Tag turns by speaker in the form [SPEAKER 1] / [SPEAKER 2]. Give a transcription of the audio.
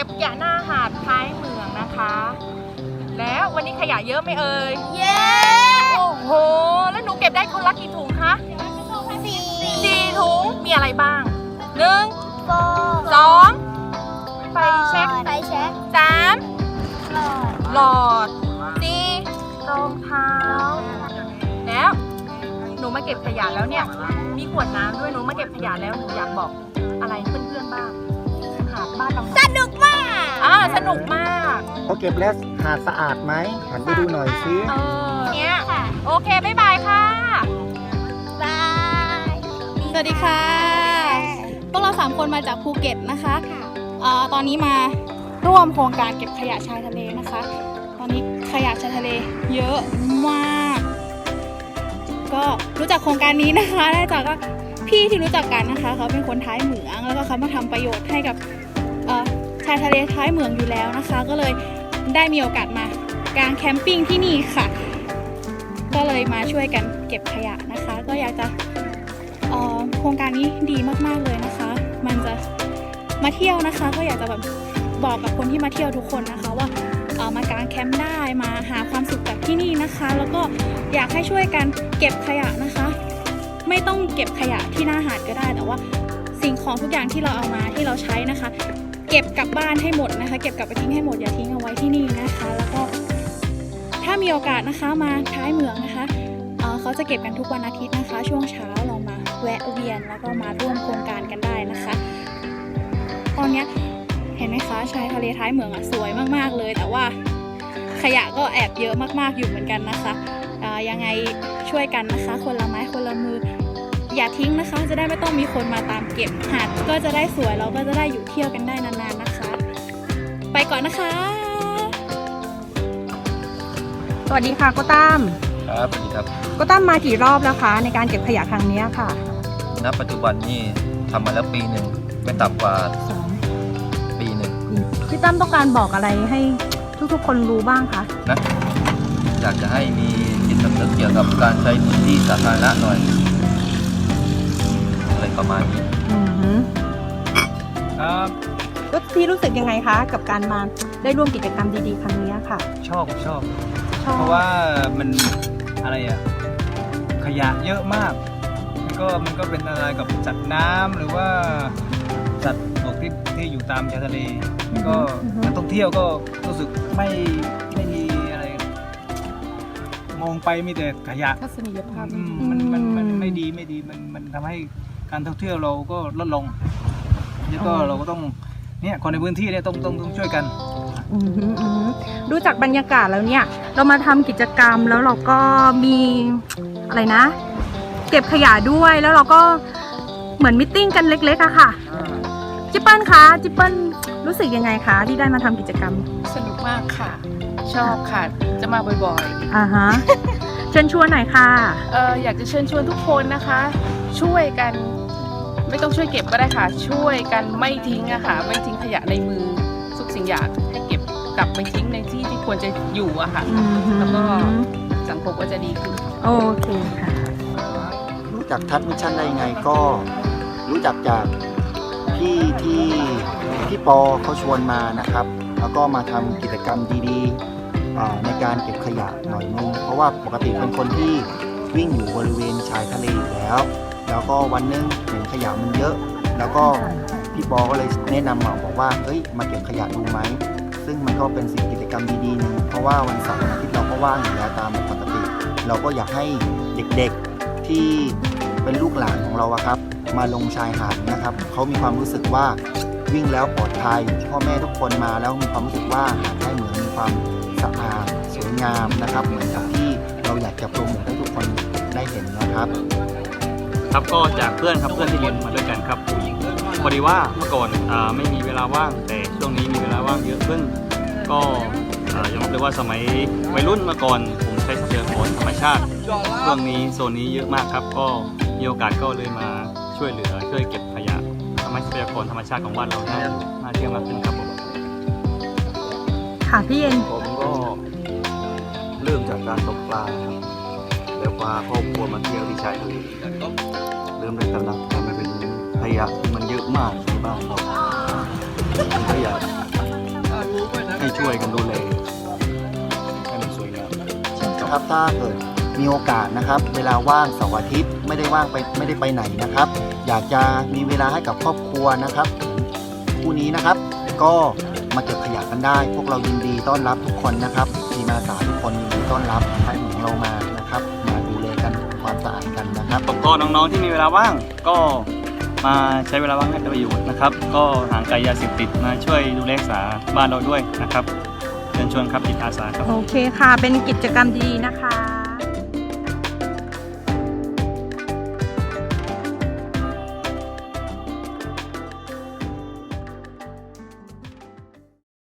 [SPEAKER 1] ก็บขยะหน้าหาดท้ายเมืองนะคะ แล้ววันนี้ขยะเยอะไหมเอ่ย
[SPEAKER 2] เย้
[SPEAKER 1] โอ้โห แล้วหนูเก็บได้คนละกี่ถุงคะ
[SPEAKER 2] สี่
[SPEAKER 1] สี่ถุง มีอะไรบ้างหนึ่ง
[SPEAKER 2] โฟ
[SPEAKER 1] สองไฟเช็ค
[SPEAKER 2] ไฟเช็ค
[SPEAKER 1] สาม
[SPEAKER 2] หลอด
[SPEAKER 1] หลอดสี่รองเท้า แล้ว หนูมาเก็บขยะแล้วเนี่ย มีขวดน้ำด้วย หนูมาเก็บขยะแล้ว หนูอยากบอกอะไรเพื่อนๆบ้างหาดบ้านเรา
[SPEAKER 2] สนุกมาก
[SPEAKER 1] อ่าส นุกมาก
[SPEAKER 3] เขาเก็บแล้วหาดสะอาดไหมหันไปดูหน่อยสิ
[SPEAKER 1] เออเนี้ย
[SPEAKER 2] ค่ะ
[SPEAKER 1] โอเค บ๊ายบายค่ะ
[SPEAKER 2] บาย
[SPEAKER 4] สวัสดีค่ะ พวกเราสามคนมาจากภูเก็ตนะคะเอ่อตอนนี้มาร่วมโครงการเก็บขยะชายทะเลนะคะ ตอนนี้ขยะชายทะเลเยอะมาก ก็รู้จักโครงการนี้นะคะ ได้จากว่าพี่ที่รู้จักกันนะคะ เขาเป็นคนท้ายเหมือง แล้วก็เขามาทำประโยชน์ให้กับเอ่อชายทะเลท้ายเหมืองอยู่แล้วนะคะ ก็เลยได้มีโอกาสมากางแคมปิ้งที่นี่ค่ะ ก็เลยมาช่วยกันเก็บขยะนะคะ ก็อยากจะออโครงการนี้ดีมากๆเลยนะคะ มันจะมาเที่ยวนะคะ ก็อยากจะแบบบอกกับคนที่มาเที่ยวทุกคนนะคะว่าเออมากางแคมป์ได้มาหาความสุขจากที่นี่นะคะ แล้วก็อยากให้ช่วยกันเก็บขยะนะคะ ไม่ต้องเก็บขยะที่หน้าหาดก็ได้แต่ว่าสิ่งของทุกอย่างที่เราเอามาที่เราใช้นะคะ เก็บกลับบ้านให้หมดนะคะ เก็บกลับไปทิ้งให้หมดอย่าทิ้งเอาไว้ที่นี่นะคะ แล้วก็ถ้ามีโอกาสนะคะมาท้ายเหมืองนะคะเเขาจะเก็บกันทุกวันอาทิตย์นะคะ ช่วงเช้าเรามาแวะเวียนแล้วก็มาร่วมโครงการกันได้นะคะ ตอนนี้เห็นไหมคะชายทะเลท้ายเหมืองอะสวยมากๆเลย แต่ว่าขยะก็แอบเยอะมากๆอยู่เหมือนกันนะคะอ่ายังไงช่วยกันนะคะ คนละไม้คนละมือ อย่าทิ้งนะคะ จะได้ไม่ต้องมีคนมาตามเก็บหาดก็จะได้สวยเราก็จะได้อยู่เที่ยวกันได้นานๆนะคะ ไปก่อนนะคะ
[SPEAKER 1] สวัสดีค่ะโกตั้ม
[SPEAKER 5] ครับสวัสดีครับ
[SPEAKER 1] โกตั้มมากี่รอบแล้วคะ ในการเก็บขยะครั้งเนี้ยค่ะ
[SPEAKER 5] ณ ปัจจุบันนี่ทำมาแล้วปีหนึ่งไม่ต่ำกว่าปีหนึ่ง
[SPEAKER 1] พี่ตั้มต้องการบอกอะไรให้ทุกๆคนรู้บ้างคะ
[SPEAKER 5] นะ อยากจะให้มีจิตสำนึกเกี่ยวกับการใช้พื้นที่สาธารณะหน่อย อะไรประมาณนี้
[SPEAKER 1] อือหือ
[SPEAKER 6] ครับ
[SPEAKER 1] แล้วพี่รู้สึกยังไงคะกับการมาได้ร่วมกิจกรรมดีๆครั้งเนี้ยค่ะ
[SPEAKER 6] ชอบชอบ
[SPEAKER 1] ชอบ
[SPEAKER 6] เพราะว่ามันอะไรอะขยะเยอะมากมันก็มันก็เป็นอะไรกับสัตว์น้ำหรือว่าสัตว์บกที่ที่อยู่ตามชายทะเลมันก็นักท่องเที่ยวก็รู้สึกไม่ไม่มีอะไร มองไปมีแต่ขยะ
[SPEAKER 1] ทัศนียภาพ
[SPEAKER 6] อืมมันมันมันไม่ดีไม่ดีมันมันทำให้ การท่องเที่ยวเราก็ลดลงแล้วก็เราก็ต้องเนี่ยคนในพื้นที่เนี่ยต้องต้องต้องช่วยกัน
[SPEAKER 1] อือหืออือหือดูจากบรรยากาศแล้วเนี่ย เรามาทำกิจกรรมแล้วเราก็มีอะไรนะ เก็บขยะด้วยแล้วเราก็เหมือนมิทติ้งกันเล็กๆอะค่ะ จิปเปิลคะจิปเปิลรู้สึกยังไงคะที่ได้มาทำกิจกรรม
[SPEAKER 7] สนุกมากค่ะ ชอบค่ะ จะมาบ่อย
[SPEAKER 1] อ่าฮะ เชิญชวนหน่อยค่ะ
[SPEAKER 7] ๆ เอออยากจะเชิญชวนทุกคนนะคะ ช่วยกัน ไม่ต้องช่วยเก็บก็ได้ค่ะ ช่วยกันไม่ทิ้งอะค่ะ ไม่ทิ้งขยะในมือทุกสิ่งอย่างให้เก็บกลับไปทิ้งในที่ที่ควรจะอยู่อะค่ะ
[SPEAKER 1] อือหือ
[SPEAKER 7] แล้วก็สังคมก็จะดีขึ้น
[SPEAKER 1] โอเคค่ะ
[SPEAKER 3] รู้จักทัศมิชชั่นได้ยังไงก็รู้จักจากพี่ที่พี่ปอเขาชวนมานะครับ แล้วก็มาทำกิจกรรมดีๆอ่าในการเก็บขยะหน่อยนึงเพราะว่าปกติเป็นคนที่วิ่งอยู่บริเวณชายทะเลอยู่แล้ว แล้วก็วันหนึงเห็นขยะมันเยอะ แล้วก็พี่ปอก็เลยแนะนำมาบอกว่าเฮ้ยมาเก็บขยะดูไหมซึ่งมันก็เป็นสิ่งกิจกรรมดีๆหนึ่งเพราะว่าวันเสาร์วันอาทิตย์เราก็ว่างอยู่แล้วตามปกติ เราก็อยากให้เด็กๆที่เป็นลูกหลานของเราครับ มาลงชายหาดนะครับเขามีความรู้สึกว่าวิ่งแล้วปลอดภัยพ่อแม่ทุกคนมาแล้วมีความรู้สึกว่าหาดให้เหมือนมีความสะอาดสวยงามนะครับ เหมือนกับที่เราอยากจะโปรโมทให้ทุกคนได้เห็นนะครับ
[SPEAKER 8] ครับก็จากเพื่อนครับเพื่อนที่เรียนมาด้วยกันครับผู้หญิงพอดีว่าเมื่อก่อนอาไม่มีเวลาว่างแต่ช่วงนี้มีเวลาว่างเยอะขึ้น ก็อ่ายอมรับเลยว่าสมัยวัยรุ่นเมื่อก่อน ผมใช้ทรัพยากรธรรมชาติช่วงนี้โซนนี้เยอะมากครับ ก็มีโอกาสก็เลยมาช่วยเหลือช่วยเก็บขยะทำให้ทรัพยากรธรรมชาติของบ้านเราน่าน่าเที่ยวมากขึ้นครับผม
[SPEAKER 1] ค่ะพี่เย็น
[SPEAKER 9] ผมก็เริ่มจากการตกปลาครับแล้ว พาครอบครัวมาเที่ยวที่ชายทะเลเริ่มได้ตำลักแต่มัเป็นขยะที่มันเยอะมากที่บ้านเราเป็นขยะให้ช่วยกั
[SPEAKER 3] น
[SPEAKER 9] ดูแลให้มันสวยงามนะ
[SPEAKER 3] ครับถ้าเกิดมีโอกาสนะครับ เวลาว่างเสาร์อาทิตย์ไม่ได้ว่างไปไม่ได้ไปไหนนะครับ อยากจะมีเวลาให้กับครอบครัวนะครับคู่นี้นะครับ ก็มาเก็บขยะกันได้ พวกเรายินดีต้อนรับทุกคนนะครับ ทีมาสาทุกคนยินดีต้อนรับใช้หมูเรามานะครับ นะครับ
[SPEAKER 8] ก็น้องๆที่มีเวลาว่างก็มาใช้เวลาว่างให้เป็นประโยชน์นะครับ ก็ห่างไกลยาเสพติดมาช่วยดูแลรักษาบ้านเราด้วยนะครับเชิญชวนครับจิตอาสาครับ
[SPEAKER 1] โอเคค่ะ เป็นกิจกรรมดีๆนะคะ